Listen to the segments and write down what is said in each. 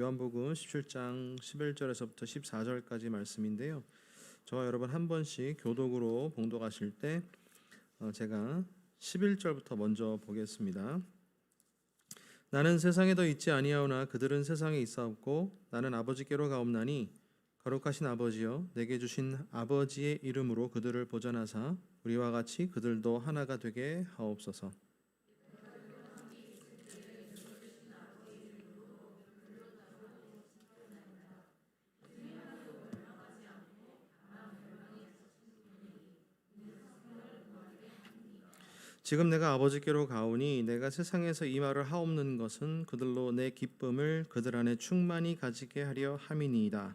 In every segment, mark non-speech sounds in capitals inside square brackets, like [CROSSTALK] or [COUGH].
요한복음 17장 11절에서부터 14절까지 말씀인데요. 저와 여러분 한 번씩 교독으로 봉독하실 때 어, 제가 11절부터 먼저 보겠습니다. 나는 세상에 더 있지 아니하오나 그들은 세상에 있사옵고 나는 아버지께로 가옵나니 거룩하신 아버지여 내게 주신 아버지의 이름으로 그들을 보전하사 우리와 같이 그들도 하나가 되게 하옵소서. 지금 내가 아버지께로 가오니 내가 세상에서 이 말을 하옵는 것은 그들로 내 기쁨을 그들 안에 충만히 가지게 하려 함이니이다.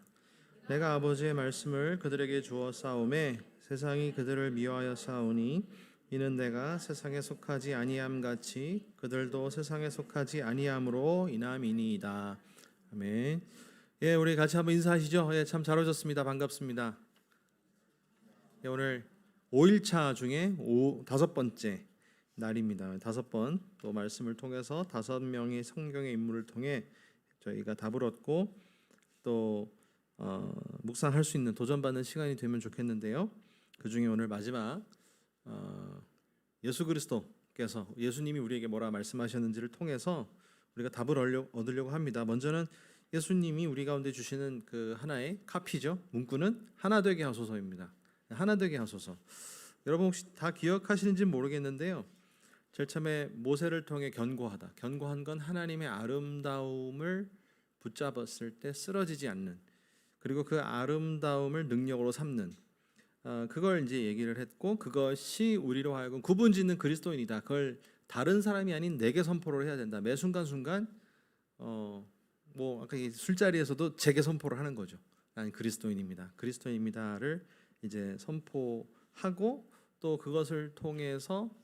내가 아버지의 말씀을 그들에게 주어 싸움에 세상이 그들을 미워하여 싸우니 이는 내가 세상에 속하지 아니함 같이 그들도 세상에 속하지 아니함으로 인함이니이다. 아멘. 예, 우리 같이 한번 인사하시죠. 예, 참 잘 오셨습니다. 반갑습니다. 예, 오늘 5일차 중에 오, 다섯 번째 날입니다. 다섯 번 또 말씀을 통해서 다섯 명의 성경의 인물을 통해 저희가 답을 얻고 또 어, 묵상할 수 있는 도전받는 시간이 되면 좋겠는데요. 그 중에 오늘 마지막 어, 예수 그리스도께서 예수님이 우리에게 뭐라 말씀하셨는지를 통해서 우리가 답을 얻으려- 얻으려고 합니다. 먼저는 예수님이 우리 가운데 주시는 그 하나의 카피죠. 문구는 하나 되게 하소서입니다. 하나 되게 하소서. 여러분 혹시 다 기억하시는지 모르겠는데요. 제일 처음에 모세를 통해 견고하다. 견고한 건 하나님의 아름다움을 붙잡았을 때 쓰러지지 않는 그리고 그 아름다움을 능력으로 삼는 어, 그걸 이제 얘기를 했고 그것이 우리로 하여금 구분짓는 그리스도인이다. 그걸 다른 사람이 아닌 내게 선포를 해야 된다. 매 순간 순간 어 뭐 아까 이 술자리에서도 제게 선포를 하는 거죠. 나는 그리스도인입니다. 그리스도인입니다를 이제 선포하고 또 그것을 통해서 어,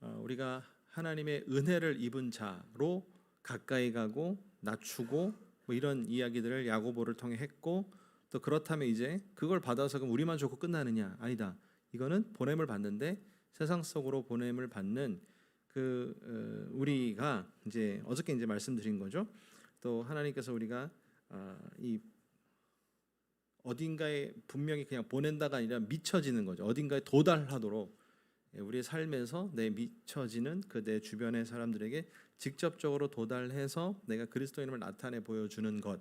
우리가 하나님의 은혜를 입은 자로 가까이 가고 낮추고 뭐 이런 이야기들을 야고보를 통해 했고 또 그렇다면 이제 그걸 받아서 그럼 우리만 좋고 끝나느냐? 아니다. 이거는 보냄을 받는데 세상 속으로 보냄을 받는 그 어, 우리가 이제 어저께 이제 말씀드린 거죠. 또 하나님께서 우리가 아, 이 어딘가에 분명히 그냥 보낸다가 아니라 미쳐지는 거죠. 어딘가에 도달하도록 예, 우리의 삶에서 내 미쳐지는 그 내 주변의 사람들에게 직접적으로 도달해서 내가 그리스도인임을 나타내 보여주는 것.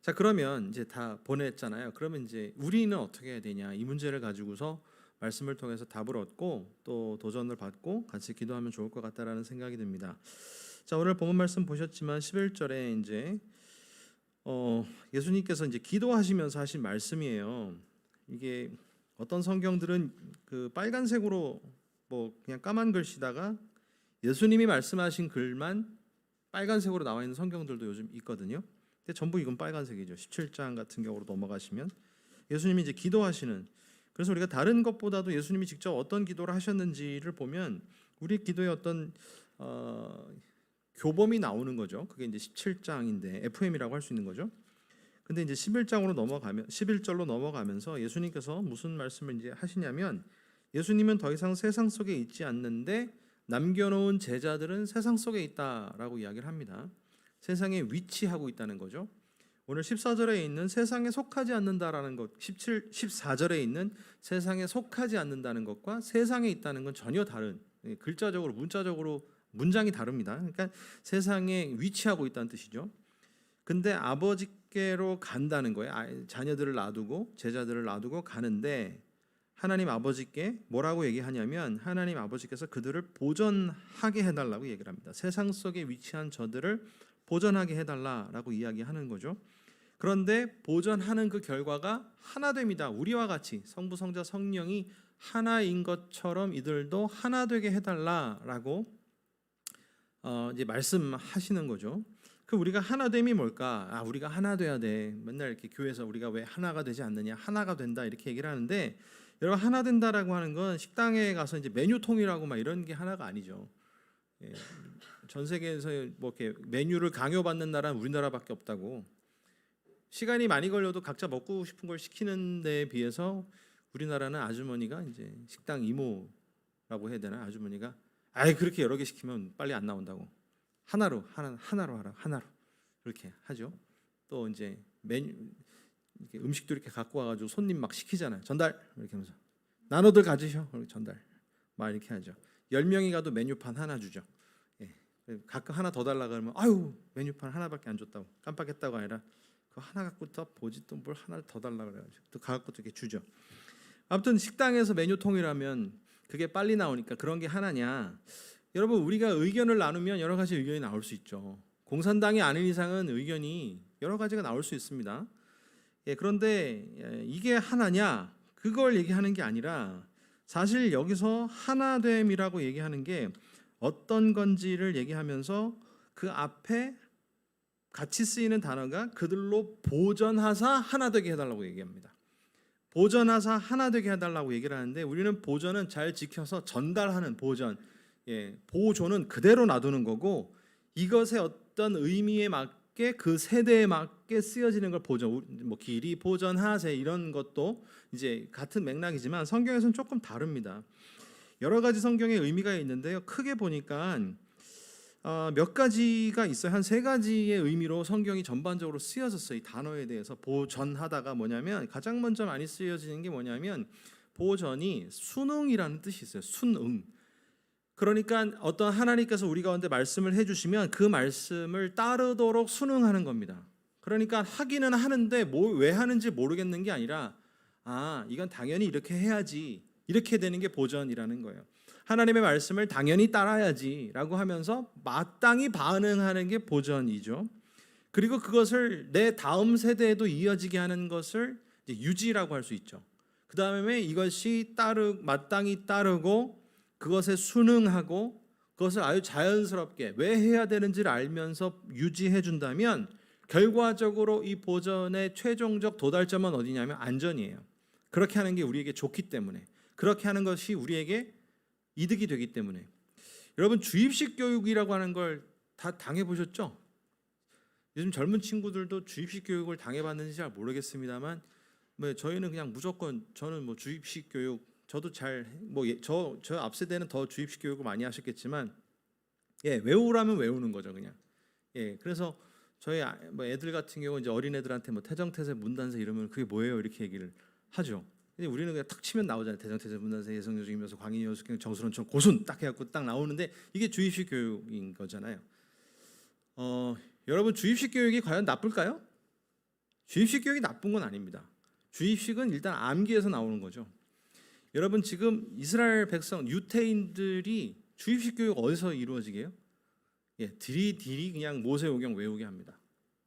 자 그러면 이제 다 보냈잖아요. 그러면 이제 우리는 어떻게 해야 되냐 이 문제를 가지고서 말씀을 통해서 답을 얻고 또 도전을 받고 같이 기도하면 좋을 것 같다라는 생각이 듭니다. 자 오늘 본문 말씀 보셨지만 11절에 이제 어, 예수님께서 이제 기도하시면서 하신 말씀이에요. 이게 어떤 성경들은 그 빨간색으로 뭐 그냥 까만 글씨다가 예수님이 말씀하신 글만 빨간색으로 나와 있는 성경들도 요즘 있거든요. 근데 전부 이건 빨간색이죠. 17장 같은 경우로 넘어가시면 예수님이 이제 기도하시는 그래서 우리가 다른 것보다도 예수님이 직접 어떤 기도를 하셨는지를 보면 우리 기도의 어떤 어, 교범이 나오는 거죠. 그게 이제 17장인데 FM이라고 할 수 있는 거죠. 근데 이제 11장으로 넘어가면 11절로 넘어가면서 예수님께서 무슨 말씀을 이제 하시냐면 예수님은 더 이상 세상 속에 있지 않는데 남겨놓은 제자들은 세상 속에 있다라고 이야기를 합니다. 세상에 위치하고 있다는 거죠. 오늘 14절에 있는 세상에 속하지 않는다라는 것, 17, 14절에 있는 세상에 속하지 않는다는 것과 세상에 있다는 건 전혀 다른 예, 글자적으로 문자적으로 문장이 다릅니다. 그러니까 세상에 위치하고 있다는 뜻이죠. 근데 아버지 께로 간다는 거예요. 아, 자녀들을 놔두고 제자들을 놔두고 가는데 하나님 아버지께 뭐라고 얘기하냐면 하나님 아버지께서 그들을 보존하게 해달라고 얘기를 합니다. 세상 속에 위치한 저들을 보존하게 해달라라고 이야기하는 거죠. 그런데 보존하는 그 결과가 하나됨이다. 우리와 같이 성부, 성자, 성령이 하나인 것처럼 이들도 하나 되게 해달라라고 어, 이제 말씀하시는 거죠. 그 우리가 하나됨이 뭘까? 아, 우리가 하나 돼야 돼. 맨날 이렇게 교회에서 우리가 왜 하나가 되지 않느냐? 하나가 된다 이렇게 얘기를 하는데 여러분 하나 된다라고 하는 건 식당에 가서 이제 메뉴 통일하고 막 이런 게 하나가 아니죠. 예, 전 세계에서 뭐 이렇게 메뉴를 강요받는 나라는 우리나라밖에 없다고. 시간이 많이 걸려도 각자 먹고 싶은 걸 시키는 데에 비해서 우리나라는 아주머니가 이제 식당 이모라고 해야 되나 아주머니가 아이 그렇게 여러 개 시키면 빨리 안 나온다고 하나로 하나 하나로 하라 하나로 그렇게 하죠. 또 이제 메뉴 이렇게 음식도 이렇게 갖고 와가지고 손님 막 시키잖아요. 전달 이렇게 하면서 나눠들 가지셔 이렇게 전달 막 이렇게 하죠. 열 명이 가도 메뉴판 하나 주죠. 예. 가끔 하나 더 달라 그러면 아유 메뉴판 하나밖에 안 줬다고 깜빡했다고 아니라 그 하나 갖고 또 보지 또 뭘 하나를 더 달라 그래가지고 또 갖고 또 이렇게 주죠. 아무튼 식당에서 메뉴 통일하면 그게 빨리 나오니까 그런 게 하나냐? 여러분 우리가 의견을 나누면 여러 가지 의견이 나올 수 있죠. 공산당이 아닌 이상은 의견이 여러 가지가 나올 수 있습니다. 예, 그런데 예, 이게 하나냐? 그걸 얘기하는 게 아니라 사실 여기서 하나됨이라고 얘기하는 게 어떤 건지를 얘기하면서 그 앞에 같이 쓰이는 단어가 그들로 보전하사 하나 되게 해달라고 얘기합니다. 보전하사 하나 되게 해달라고 얘기를 하는데 우리는 보전은 잘 지켜서 전달하는 보전, 예, 보존은 그대로 놔두는 거고 이것의 어떤 의미에 맞게 그 세대에 맞게 쓰여지는 걸 우리 뭐 길이 보전하세 이런 것도 이제 같은 맥락이지만 성경에서는 조금 다릅니다. 여러 가지 성경의 의미가 있는데요. 크게 보니까 어, 몇 가지가 있어요. 한 세 가지의 의미로 성경이 전반적으로 쓰여졌어요. 이 단어에 대해서 보전하다가 뭐냐면 가장 먼저 많이 쓰여지는 게 뭐냐면 보전이 순응이라는 뜻이 있어요. 순응. 그러니까 어떤 하나님께서 우리 가운데 말씀을 해주시면 그 말씀을 따르도록 순응하는 겁니다. 그러니까 하기는 하는데 뭐왜 하는지 모르겠는 게 아니라 아 이건 당연히 이렇게 해야지 이렇게 되는 게 보전이라는 거예요. 하나님의 말씀을 당연히 따라야지라고 하면서 마땅히 반응하는 게 보전이죠. 그리고 그것을 내 다음 세대에도 이어지게 하는 것을 유지라고 할 수 있죠. 그 다음에 이것이 따르 마땅히 따르고 그것에 순응하고 그것을 아주 자연스럽게 왜 해야 되는지를 알면서 유지해 준다면 결과적으로 이 보전의 최종적 도달점은 어디냐면 안전이에요. 그렇게 하는 게 우리에게 좋기 때문에 그렇게 하는 것이 우리에게 이득이 되기 때문에 여러분 주입식 교육이라고 하는 걸 다 당해 보셨죠? 요즘 젊은 친구들도 주입식 교육을 당해 봤는지 잘 모르겠습니다만 뭐 저희는 그냥 무조건 저는 뭐 주입식 교육 저도 잘 뭐 저 저 앞 세대는 더 주입식 교육을 많이 하셨겠지만 예 외우라면 외우는 거죠 그냥 예 그래서 저희 아- 뭐 애들 같은 경우 이제 어린 애들한테 뭐 태정태세 문단세 이러면 그게 뭐예요 이렇게 얘기를 하죠. 근데 우리는 그냥 탁 치면 나오잖아요. 대정태세 문단세 예성여중이면서 광인이 여수경 정수론청 고순 딱 해갖고 딱 나오는데 이게 주입식 교육인 거잖아요. 어 여러분 주입식 교육이 과연 나쁠까요? 주입식 교육이 나쁜 건 아닙니다. 주입식은 일단 암기에서 나오는 거죠. 여러분 지금 이스라엘 백성 유태인들이 주입식 교육 어디서 이루어지게요? 예, 디리디리 그냥 모세오경 외우게 합니다.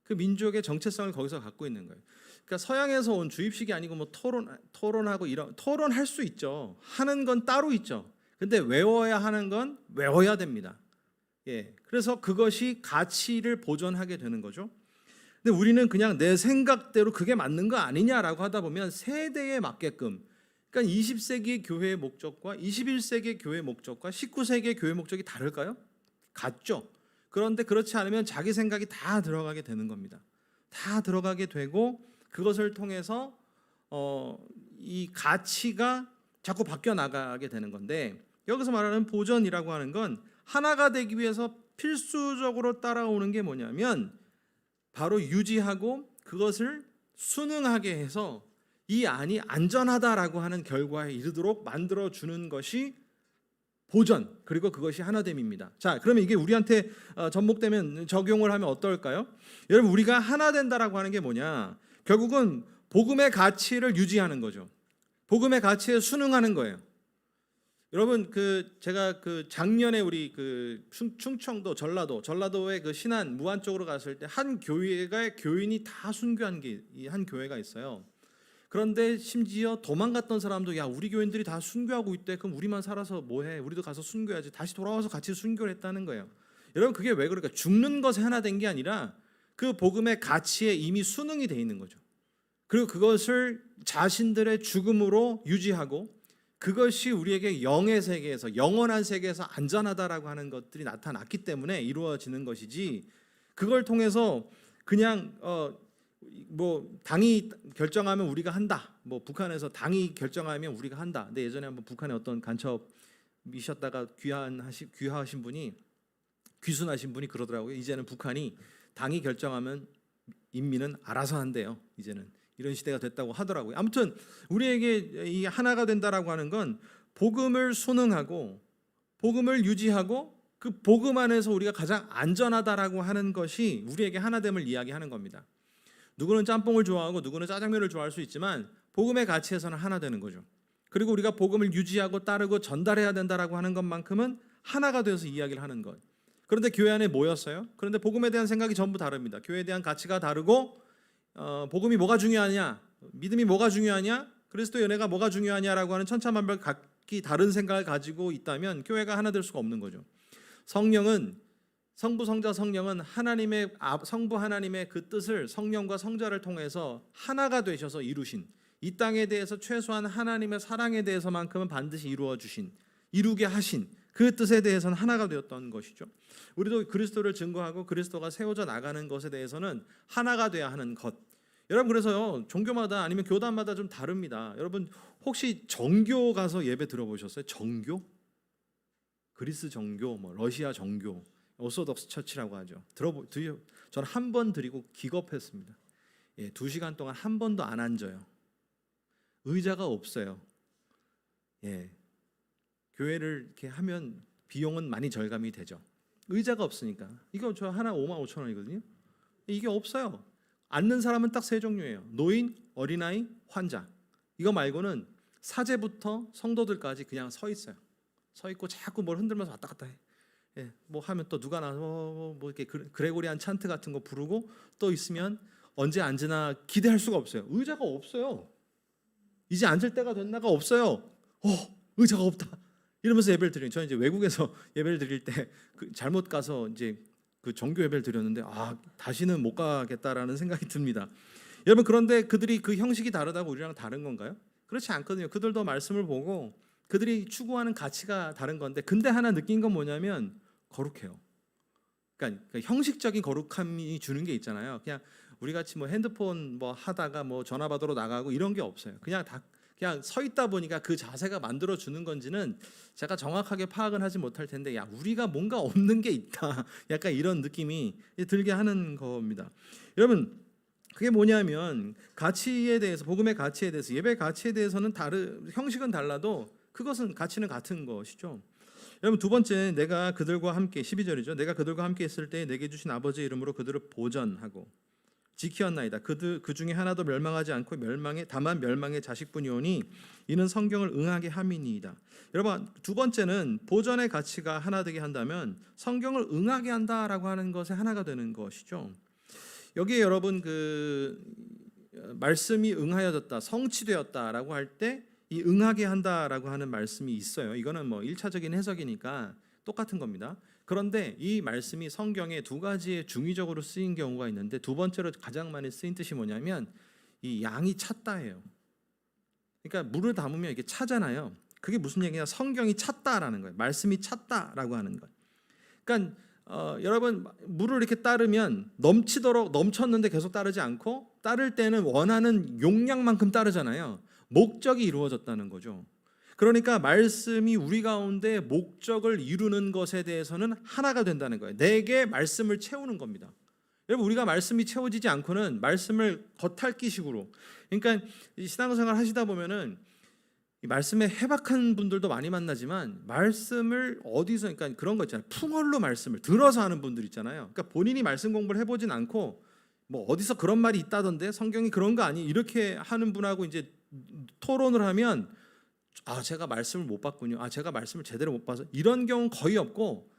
그 민족의 정체성을 거기서 갖고 있는 거예요. 그러니까 서양에서 온 주입식이 아니고 뭐 토론 토론하고 이런 토론할 수 있죠. 하는 건 따로 있죠. 근데 외워야 하는 건 외워야 됩니다. 예. 그래서 그것이 가치를 보존하게 되는 거죠. 근데 우리는 그냥 내 생각대로 그게 맞는 거 아니냐라고 하다 보면 세대에 맞게끔 그러니까 20세기의 교회의 목적과 21세기의 교회의 목적과 19세기의 교회 목적이 다를까요? 같죠. 그런데 그렇지 않으면 자기 생각이 다 들어가게 되는 겁니다. 다 들어가게 되고 그것을 통해서 어, 이 가치가 자꾸 바뀌어 나가게 되는 건데 여기서 말하는 보전이라고 하는 건 하나가 되기 위해서 필수적으로 따라오는 게 뭐냐면 바로 유지하고 그것을 순응하게 해서 이 안이 안전하다라고 하는 결과에 이르도록 만들어 주는 것이 보전 그리고 그것이 하나됨입니다. 자, 그러면 이게 우리한테 어, 접목되면 적용을 하면 어떨까요? 여러분 우리가 하나 된다라고 하는 게 뭐냐? 결국은 복음의 가치를 유지하는 거죠. 복음의 가치에 순응하는 거예요. 여러분 그 제가 그 작년에 우리 그 충- 충청도 전라도 전라도의 그 신안 무안 쪽으로 갔을 때 한 교회가 교인이 다 순교한 게 한 교회가 있어요. 그런데 심지어 도망갔던 사람도 야 우리 교인들이 다 순교하고 있대. 그럼 우리만 살아서 뭐해? 우리도 가서 순교해야지. 다시 돌아와서 같이 순교를 했다는 거예요. 여러분 그게 왜 그럴까? 죽는 것에 하나 된 게 아니라 그 복음의 가치에 이미 순응이 돼 있는 거죠. 그리고 그것을 자신들의 죽음으로 유지하고 그것이 우리에게 영의 세계에서 영원한 세계에서 안전하다라고 하는 것들이 나타났기 때문에 이루어지는 것이지 그걸 통해서 그냥 어 뭐 당이 결정하면 우리가 한다. 뭐 북한에서 당이 결정하면 우리가 한다. 근데 예전에 한번 북한에 어떤 간첩이셨다가 귀환하시 귀화하신 분이 귀순하신 분이 그러더라고요. 이제는 북한이 당이 결정하면 인민은 알아서 한대요. 이제는 이런 시대가 됐다고 하더라고요. 아무튼 우리에게 이 하나가 된다라고 하는 건 복음을 순응하고 복음을 유지하고 그 복음 안에서 우리가 가장 안전하다라고 하는 것이 우리에게 하나됨을 이야기하는 겁니다. 누구는 짬뽕을 좋아하고 누구는 짜장면을 좋아할 수 있지만 복음의 가치에서는 하나 되는 거죠. 그리고 우리가 복음을 유지하고 따르고 전달해야 된다라고 하는 것만큼은 하나가 되어서 이야기를 하는 것. 그런데 교회 안에 모였어요. 그런데 복음에 대한 생각이 전부 다릅니다. 교회에 대한 가치가 다르고 어, 복음이 뭐가 중요하냐, 믿음이 뭐가 중요하냐, 그리스도 연애가 뭐가 중요하냐라고 하는 천차만별 각기 다른 생각을 가지고 있다면 교회가 하나 될 수가 없는 거죠. 성령은 성부 성자 성령은 하나님의 아- 성부 하나님의 그 뜻을 성령과 성자를 통해서 하나가 되셔서 이루신 이 땅에 대해서 최소한 하나님의 사랑에 대해서만큼은 반드시 이루어 주신 이루게 하신 그 뜻에 대해서는 하나가 되었던 것이죠. 우리도 그리스도를 증거하고 그리스도가 세워져 나가는 것에 대해서는 하나가 돼야 하는 것. 여러분 그래서요 종교마다 아니면 교단마다 좀 다릅니다. 여러분 혹시 정교 가서 예배 들어보셨어요? 정교? 그리스 정교, 뭐 러시아 정교, 오소독스 처치라고 하죠. 들어보 저는 한 번 드리고 기겁했습니다. 예, 두 시간 동안 한 번도 안 앉아요. 의자가 없어요. 예, 교회를 이렇게 하면 비용은 많이 절감이 되죠. 의자가 없으니까 이거 저 하나 5만 5천 원이거든요. 이게 없어요. 앉는 사람은 딱 세 종류예요. 노인, 어린아이, 환자. 이거 말고는 사제부터 성도들까지 그냥 서 있어요. 서 있고 자꾸 뭘 흔들면서 왔다 갔다 해. 예, 뭐 하면 또 누가 나서 뭐, 뭐 이렇게 그레- 그레고리안 찬트 같은 거 부르고 또 있으면 언제 앉으나 기대할 수가 없어요. 의자가 없어요. 이제 앉을 때가 됐나가 없어요. 어, 의자가 없다. 이러면서 예배를 드리는 저는 이제 외국에서 [LAUGHS] 예배를 드릴 때 그 잘못 가서 이제 그 정교 예배를 드렸는데 아 다시는 못 가겠다라는 생각이 듭니다. 여러분 그런데 그들이 그 형식이 다르다고 우리랑 다른 건가요? 그렇지 않거든요. 그들도 말씀을 보고 그들이 추구하는 가치가 다른 건데 근데 하나 느낀 건 뭐냐면 거룩해요. 그러니까, 그러니까 형식적인 거룩함이 주는 게 있잖아요. 그냥 우리 같이 뭐 핸드폰 뭐 하다가 뭐 전화 받으러 나가고 이런 게 없어요. 그냥 다 그냥 서 있다 보니까 그 자세가 만들어 주는 건지는 제가 정확하게 파악은 하지 못할 텐데 야 우리가 뭔가 없는 게 있다. [LAUGHS] 약간 이런 느낌이 들게 하는 겁니다. 여러분 그게 뭐냐면 가치에 대해서 복음의 가치에 대해서 예배 가치에 대해서는 다르 형식은 달라도 그것은 가치는 같은 것이죠. 여러분 두 번째 내가 그들과 함께 12절이죠. 내가 그들과 함께 있을 때 내게 주신 아버지의 이름으로 그들을 보전하고 지키었나이다. 그들 그 중에 하나도 멸망하지 않고 멸망의 다만 멸망의 자식뿐이오니 이는 성경을 응하게 함이니이다. 여러분 두 번째는 보전의 가치가 하나 되게 한다면 성경을 응하게 한다라고 하는 것에 하나가 되는 것이죠. 여기에 여러분 그 어, 말씀이 응하여졌다, 성취되었다라고 할 때 이 응하게 한다라고 하는 말씀이 있어요. 이거는 뭐 일차적인 해석이니까 똑같은 겁니다. 그런데 이 말씀이 성경에 두 가지의 중의적으로 쓰인 경우가 있는데 두 번째로 가장 많이 쓰인 뜻이 뭐냐면 이 양이 찼다예요. 그러니까 물을 담으면 이게 차잖아요. 그게 무슨 얘기냐? 성경이 찼다라는 거예요. 말씀이 찼다라고 하는 거예요. 그러니까 어, 여러분 물을 이렇게 따르면 넘치도록 넘쳤는데 계속 따르지 않고 따를 때는 원하는 용량만큼 따르잖아요. 목적이 이루어졌다는 거죠. 그러니까 말씀이 우리 가운데 목적을 이루는 것에 대해서는 하나가 된다는 거예요. 내게 말씀을 채우는 겁니다. 여러분 우리가 말씀이 채워지지 않고는 말씀을 겉핥기식으로 그러니까 이 신앙생활 하시다 보면은 이 말씀에 해박한 분들도 많이 만나지만 말씀을 어디서 그러니까 그런 거 있잖아요. 풍월로 말씀을 들어서 하는 분들 있잖아요. 그러니까 본인이 말씀 공부를 해보진 않고 뭐 어디서 그런 말이 있다던데 성경이 그런 거 아니 이렇게 하는 분하고 이제 토론을 하면 아 제가 말씀을 못 봤군요. 아 제가 말씀을 제대로 못 봐서 이런 경우 는 거의 없고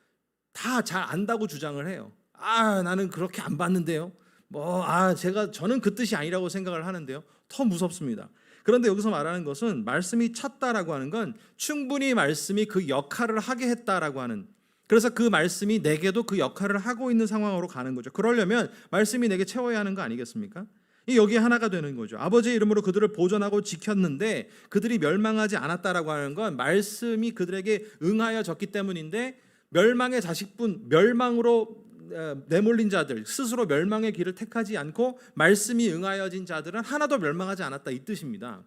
다 잘 안다고 주장을 해요. 아 나는 그렇게 안 봤는데요. 뭐 아 제가 저는 그 뜻이 아니라고 생각을 하는데요. 더 무섭습니다. 그런데 여기서 말하는 것은 말씀이 찼다라고 하는 건 충분히 말씀이 그 역할을 하게 했다라고 하는 그래서 그 말씀이 내게도 그 역할을 하고 있는 상황으로 가는 거죠. 그러려면 말씀이 내게 채워야 하는 거 아니겠습니까? 이 여기 하나가 되는 거죠. 아버지의 이름으로 그들을 보존하고 지켰는데 그들이 멸망하지 않았다라고 하는 건 말씀이 그들에게 응하여졌기 때문인데 멸망의 자식뿐 멸망으로 어, 내몰린 자들 스스로 멸망의 길을 택하지 않고 말씀이 응하여진 자들은 하나도 멸망하지 않았다 이 뜻입니다.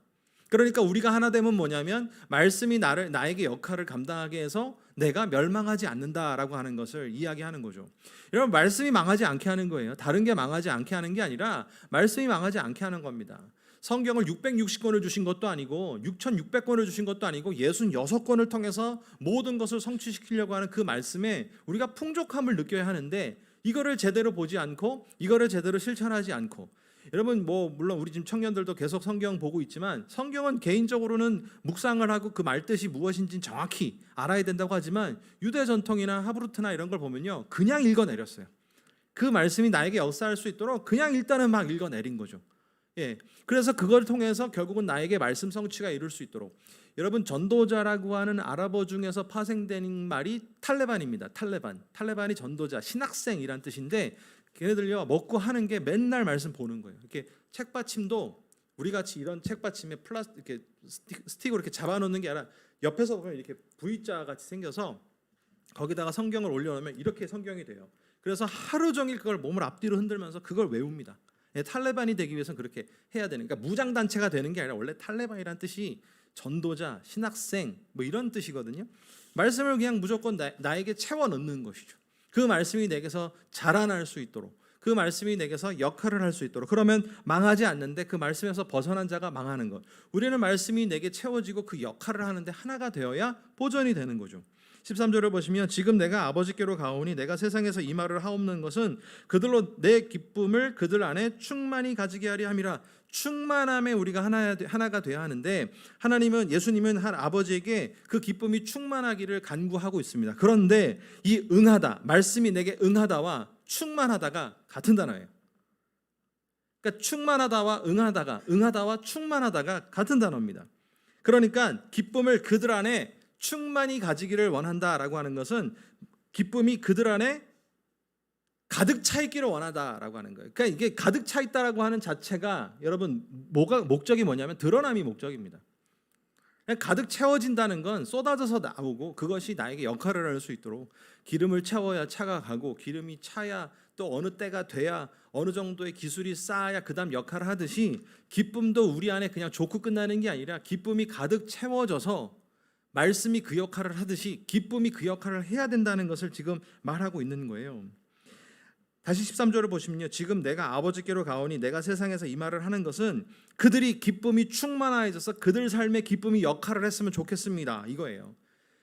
그러니까 우리가 하나 되면 뭐냐면 말씀이 나를 나에게 역할을 감당하게 해서 내가 멸망하지 않는다라고 하는 것을 이야기하는 거죠. 여러분 말씀이 망하지 않게 하는 거예요. 다른 게 망하지 않게 하는 게 아니라 말씀이 망하지 않게 하는 겁니다. 성경을 660권을 주신 것도 아니고 6,600권을 주신 것도 아니고 66권을 통해서 모든 것을 성취시키려고 하는 그 말씀에 우리가 풍족함을 느껴야 하는데 이거를 제대로 보지 않고 이거를 제대로 실천하지 않고 여러분 뭐 물론 우리 지금 청년들도 계속 성경 보고 있지만 성경은 개인적으로는 묵상을 하고 그 말뜻이 무엇인지 정확히 알아야 된다고 하지만 유대 전통이나 하브루트나 이런 걸 보면요 그냥 읽어내렸어요. 그 말씀이 나에게 역사할 수 있도록 그냥 일단은 막 읽어내린 거죠. 예. 그래서 그걸 통해서 결국은 나에게 말씀 성취가 이룰 수 있도록 여러분 전도자라고 하는 아랍어 중에서 파생된 말이 탈레반입니다. 탈레반. 탈레반이 전도자, 신학생이란 뜻인데 걔네들요 먹고 하는 게 맨날 말씀 보는 거예요. 이렇게 책받침도 우리 같이 이런 책받침에 플라스 이렇게 스틱, 스틱으로 이렇게 잡아놓는 게 아니라 옆에서 보면 이렇게 V자 같이 생겨서 거기다가 성경을 올려놓으면 이렇게 성경이 돼요. 그래서 하루 종일 그걸 몸을 앞뒤로 흔들면서 그걸 외웁니다. 예, 탈레반이 되기 위해서는 그렇게 해야 되는. 그러니까 무장 단체가 되는 게 아니라 원래 탈레반이란 뜻이 전도자, 신학생 뭐 이런 뜻이거든요. 말씀을 그냥 무조건 나, 나에게 채워 넣는 것이죠. 그 말씀이 내게서 자라날 수 있도록 그 말씀이 내게서 역할을 할 수 있도록 그러면 망하지 않는데 그 말씀에서 벗어난 자가 망하는 것. 우리는 말씀이 내게 채워지고 그 역할을 하는데 하나가 되어야 보존이 되는 거죠. 13절을 보시면 지금 내가 아버지께로 가오니 내가 세상에서 이 말을 하옵는 것은 그들로 내 기쁨을 그들 안에 충만히 가지게 하려 함이라 충만함에 우리가 하나 하나가 돼야 하는데 하나님은 예수님은 한 아버지에게 그 기쁨이 충만하기를 간구하고 있습니다. 그런데 이 응하다 말씀이 내게 응하다와 충만하다가 같은 단어예요. 그러니까 충만하다와 응하다가 응하다와 충만하다가 같은 단어입니다. 그러니까 기쁨을 그들 안에 충만히 가지기를 원한다라고 하는 것은 기쁨이 그들 안에 가득 차 있기를 원하다라고 하는 거예요. 그러니까 이게 가득 차 있다라고 하는 자체가 여러분 뭐가 목적이 뭐냐면 드러남이 목적입니다. 가득 채워진다는 건 쏟아져서 나오고 그것이 나에게 역할을 할 수 있도록 기름을 채워야 차가 가고 기름이 차야 또 어느 때가 돼야 어느 정도의 기술이 쌓아야 그다음 역할을 하듯이 기쁨도 우리 안에 그냥 좋고 끝나는 게 아니라 기쁨이 가득 채워져서 말씀이 그 역할을 하듯이 기쁨이 그 역할을 해야 된다는 것을 지금 말하고 있는 거예요. 다시 13절을 보시면요. 지금 내가 아버지께로 가오니 내가 세상에서 이 말을 하는 것은 그들이 기쁨이 충만해져서 그들 삶의 기쁨이 역할을 했으면 좋겠습니다. 이거예요.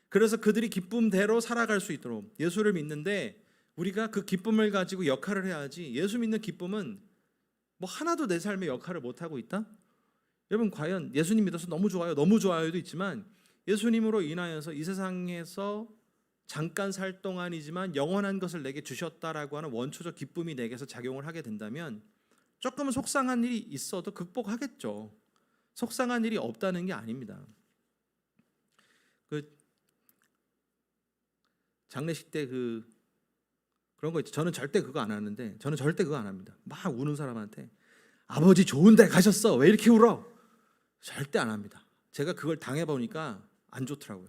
그래서 그들이 기쁨대로 살아갈 수 있도록 예수를 믿는데 우리가 그 기쁨을 가지고 역할을 해야지 예수 믿는 기쁨은 뭐 하나도 내 삶의 역할을 못 하고 있다? 여러분 과연 예수님 믿어서 너무 좋아요. 너무 좋아요도 있지만 예수님으로 인하여서 이 세상에서 잠깐 살 동안이지만 영원한 것을 내게 주셨다라고 하는 원초적 기쁨이 내게서 작용을 하게 된다면 조금은 속상한 일이 있어도 극복하겠죠. 속상한 일이 없다는 게 아닙니다. 그 장례식 때 그 그런 거 있죠. 저는 절대 그거 안 하는데 저는 절대 그거 안 합니다. 막 우는 사람한테 아버지 좋은 데 가셨어 왜 이렇게 울어? 절대 안 합니다. 제가 그걸 당해 보니까 안 좋더라고요.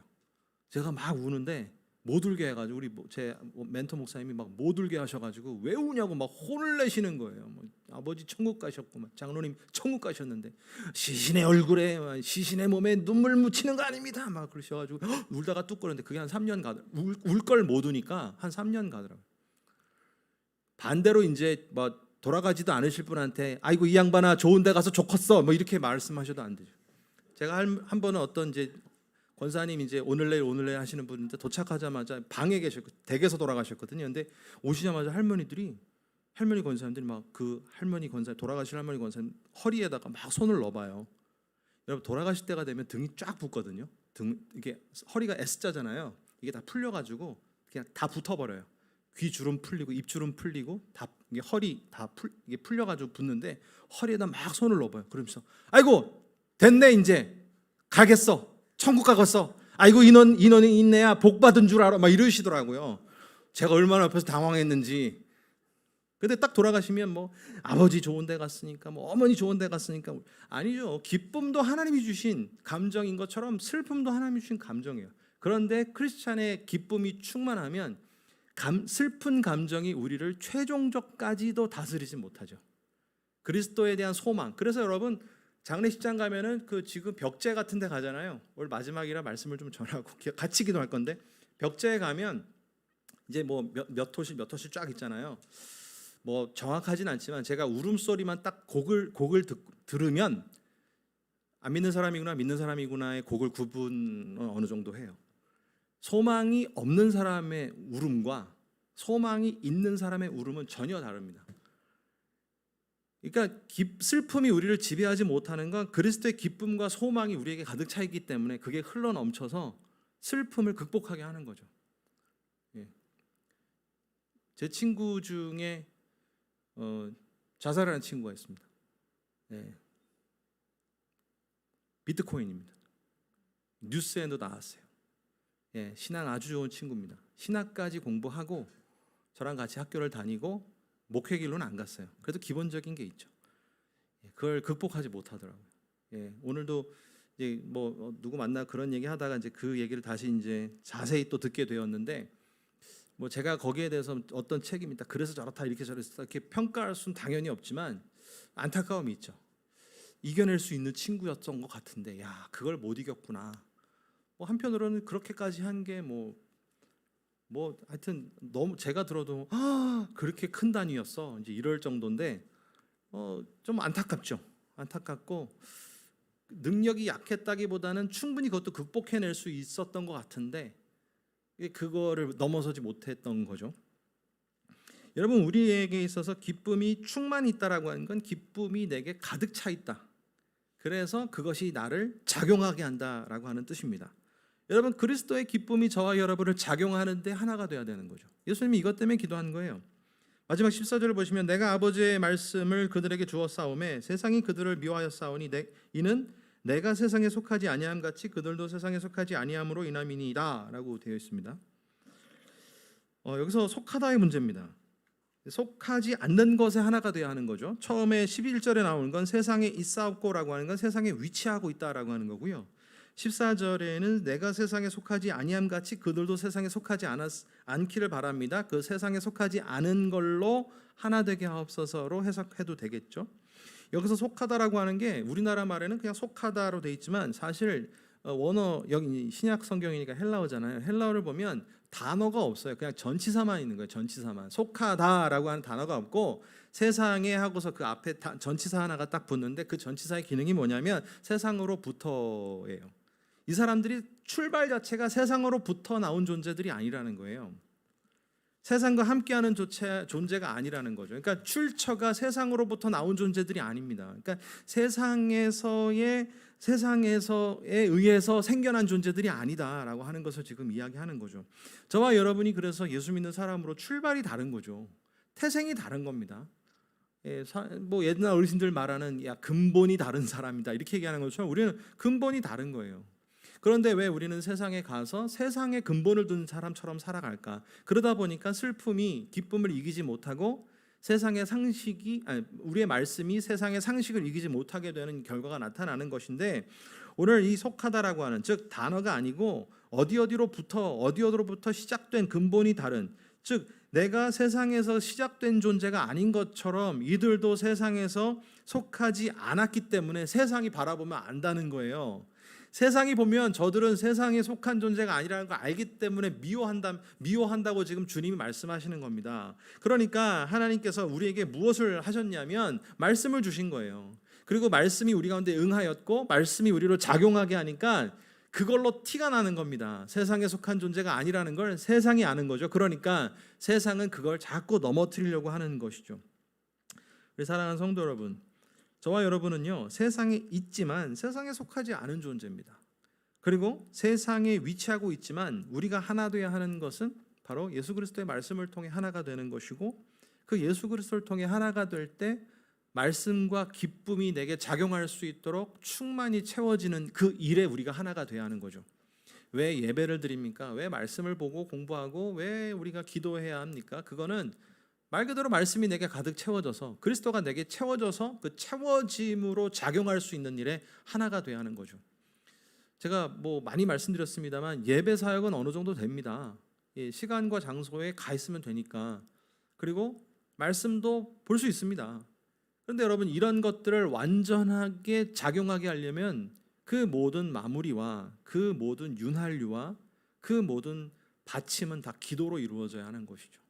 제가 막 우는데 못 울게 해가지고 우리 뭐제 멘토 목사님이 막 못 울게 하셔가지고 왜 우냐고 막 혼을 내시는 거예요. 뭐 아버지 천국 가셨고 막 장로님 천국 가셨는데 시신의 얼굴에 막 시신의 몸에 눈물 묻히는 거 아닙니다. 막 그러셔가지고 헉, 울다가 뚝 그러는데 그게 한 3년 가더 울걸 못 우니까 한 3년 가더라고요. 반대로 이제 뭐 돌아가지도 않으실 분한테 아이고 이 양반아 좋은데 가서 좋겠어 뭐 이렇게 말씀하셔도 안 되죠. 제가 한, 한 번은 어떤 이제 권사님 이제 오늘 내일 오늘 내일 하시는 분인데 도착하자마자 방에 계셨고 댁에서 돌아가셨거든요. 근데 오시자마자 할머니들이 할머니 권사님들이 막 그 할머니 권사 돌아가신 할머니 권사님 허리에다가 막 손을 넣어봐요. 여러분 돌아가실 때가 되면 등이 쫙 붓거든요. 등 이게 허리가 S자잖아요. 이게 다 풀려가지고 그냥 다 붙어버려요. 귀 주름 풀리고 입 주름 풀리고 다 이게 허리 다 풀 이게 풀려가지고 붙는데 허리에다 막 손을 넣어봐요. 그러면서 아이고 됐네 이제 가겠어. 천국 가겠어. 아이고 인원 인원이 있네야 복 받은 줄 알아. 막 이러시더라고요. 제가 얼마나 옆에서 당황했는지. 근데 딱 돌아가시면 뭐 아버지 좋은 데 갔으니까 뭐 어머니 좋은 데 갔으니까 아니죠. 기쁨도 하나님이 주신 감정인 것처럼 슬픔도 하나님이 주신 감정이에요. 그런데 크리스찬의 기쁨이 충만하면 감, 슬픈 감정이 우리를 최종적까지도 다스리지 못하죠. 그리스도에 대한 소망. 그래서 여러분 장례식장 가면은 그 지금 벽제 같은 데 가잖아요. 오늘 마지막이라 말씀을 좀 전하고 [LAUGHS] 같이 기도할 건데 벽제에 가면 이제 뭐몇 몇 호실 몇 호실 쫙 있잖아요. 뭐 정확하진 않지만 제가 울음소리만 딱 곡을 곡을 듣, 들으면 안 믿는 사람이구나 믿는 사람이구나의 곡을 구분은 어느 정도 해요. 소망이 없는 사람의 울음과 소망이 있는 사람의 울음은 전혀 다릅니다. 그러니까 기- 슬픔이 우리를 지배하지 못하는 건 그리스도의 기쁨과 소망이 우리에게 가득 차 있기 때문에 그게 흘러 넘쳐서 슬픔을 극복하게 하는 거죠. 예. 제 친구 중에 어, 자살하는 친구가 있습니다. 예. 비트코인입니다. 뉴스에도 나왔어요. 예, 신앙 아주 좋은 친구입니다. 신학까지 공부하고 저랑 같이 학교를 다니고 목회 길로는 안 갔어요. 그래도 기본적인 게 있죠. 예, 그걸 극복하지 못하더라고요. 예, 오늘도 이제 뭐 어, 누구 만나 그런 얘기 하다가 이제 그 얘기를 다시 이제 자세히 또 듣게 되었는데 뭐 제가 거기에 대해서 어떤 책임이 있다. 그래서 저렇다 이렇게 저렇다 이렇게 평가할 수는 당연히 없지만 안타까움이 있죠. 이겨낼 수 있는 친구였던 것 같은데 야 그걸 못 이겼구나. 뭐 한편으로는 그렇게까지 한 게 뭐 뭐 하여튼 너무 제가 들어도 아 그렇게 큰 단위였어 이제 이럴 정도인데 어 좀 안타깝죠 안타깝고 능력이 약했다기보다는 충분히 그것도 극복해낼 수 있었던 것 같은데 그거를 넘어서지 못했던 거죠. 여러분 우리에게 있어서 기쁨이 충만히 있다라고 하는 건 기쁨이 내게 가득 차 있다. 그래서 그것이 나를 작용하게 한다라고 하는 뜻입니다. 여러분 그리스도의 기쁨이 저와 여러분을 작용하는데 하나가 돼야 되는 거죠. 예수님이 이것 때문에 기도한 거예요. 마지막 14절을 보시면 내가 아버지의 말씀을 그들에게 주어 싸움에 세상이 그들을 미워하여 싸우니 내, 이는 내가 세상에 속하지 아니함 같이 그들도 세상에 속하지 아니함으로 인함이니이다라고 되어 있습니다. 어, 여기서 속하다의 문제입니다. 속하지 않는 것에 하나가 되어야 하는 거죠. 처음에 11절에 나오는 건 세상에 있사옵고라고 하는 건 세상에 위치하고 있다라고 하는 거고요. 14절에는 내가 세상에 속하지 아니함 같이 그들도 세상에 속하지 않았, 않기를 바랍니다. 그 세상에 속하지 않은 걸로 하나 되게 하옵소서로 해석해도 되겠죠. 여기서 속하다라고 하는 게 우리나라 말에는 그냥 속하다로 돼 있지만 사실 어, 원어 여기 신약 성경이니까 헬라어잖아요. 헬라어를 보면 단어가 없어요. 그냥 전치사만 있는 거예요. 전치사만. 속하다라고 하는 단어가 없고 세상에 하고서 그 앞에 다- 전치사 하나가 딱 붙는데 그 전치사의 기능이 뭐냐면 세상으로부터예요. 이 사람들이 출발 자체가 세상으로부터 나온 존재들이 아니라는 거예요. 세상과 함께하는 존재가 아니라는 거죠. 그러니까 출처가 세상으로부터 나온 존재들이 아닙니다. 그러니까 세상에서의 세상에서에 의해서 생겨난 존재들이 아니다라고 하는 것을 지금 이야기하는 거죠. 저와 여러분이 그래서 예수 믿는 사람으로 출발이 다른 거죠. 태생이 다른 겁니다. 예, 사, 뭐 옛날 어르신들 말하는 야 근본이 다른 사람이다 이렇게 얘기하는 것처럼 우리는 근본이 다른 거예요. 그런데 왜 우리는 세상에 가서 세상의 근본을 둔 사람처럼 살아갈까? 그러다 보니까 슬픔이 기쁨을 이기지 못하고 세상의 상식이 아니, 우리의 말씀이 세상의 상식을 이기지 못하게 되는 결과가 나타나는 것인데 오늘 이 속하다라고 하는 즉 단어가 아니고 어디 어디로부터 어디 어디로부터 시작된 근본이 다른 즉 내가 세상에서 시작된 존재가 아닌 것처럼 이들도 세상에서 속하지 않았기 때문에 세상이 바라보면 안다는 거예요. 세상이 보면 저들은 세상에 속한 존재가 아니라는 걸 알기 때문에 미워한다 미워한다고 지금 주님이 말씀하시는 겁니다. 그러니까 하나님께서 우리에게 무엇을 하셨냐면 말씀을 주신 거예요. 그리고 말씀이 우리 가운데 응하였고 말씀이 우리로 작용하게 하니까 그걸로 티가 나는 겁니다. 세상에 속한 존재가 아니라는 걸 세상이 아는 거죠. 그러니까 세상은 그걸 자꾸 넘어뜨리려고 하는 것이죠. 우리 사랑하는 성도 여러분, 저와 여러분은요 세상에 있지만 세상에 속하지 않은 존재입니다. 그리고 세상에 위치하고 있지만 우리가 하나 되어야 하는 것은 바로 예수 그리스도의 말씀을 통해 하나가 되는 것이고 그 예수 그리스도를 통해 하나가 될 때 말씀과 기쁨이 내게 작용할 수 있도록 충만히 채워지는 그 일에 우리가 하나가 되어야 하는 거죠. 왜 예배를 드립니까? 왜 말씀을 보고 공부하고 왜 우리가 기도해야 합니까? 그거는 말 그대로 말씀이 내게 가득 채워져서 그리스도가 내게 채워져서 그 채워짐으로 작용할 수 있는 일에 하나가 돼야 하는 거죠. 제가 뭐 많이 말씀드렸습니다만 예배 사역은 어느 정도 됩니다. 예, 시간과 장소에 가 있으면 되니까 그리고 말씀도 볼 수 있습니다. 그런데 여러분 이런 것들을 완전하게 작용하게 하려면 그 모든 마무리와 그 모든 윤활유와 그 모든 받침은 다 기도로 이루어져야 하는 것이죠.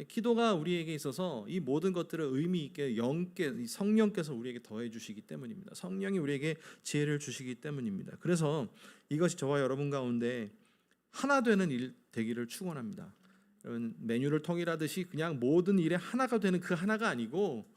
이 기도가 우리에게 있어서 이 모든 것들을 의미 있게 영께 이 성령께서 우리에게 더해 주시기 때문입니다. 성령이 우리에게 지혜를 주시기 때문입니다. 그래서 이것이 저와 여러분 가운데 하나 되는 일 되기를 축원합니다. 여러분 메뉴를 통일하듯이 그냥 모든 일에 하나가 되는 그 하나가 아니고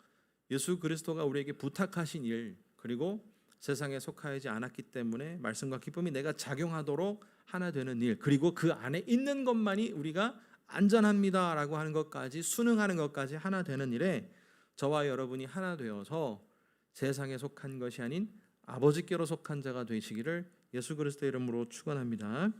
예수 그리스도가 우리에게 부탁하신 일 그리고 세상에 속하지 않았기 때문에 말씀과 기쁨이 내가 작용하도록 하나 되는 일 그리고 그 안에 있는 것만이 우리가 안전합니다라고 하는 것까지 순응하는 것까지 하나 되는 일에 저와 여러분이 하나 되어서 세상에 속한 것이 아닌 아버지께로 속한 자가 되시기를 예수 그리스도 이름으로 축원합니다.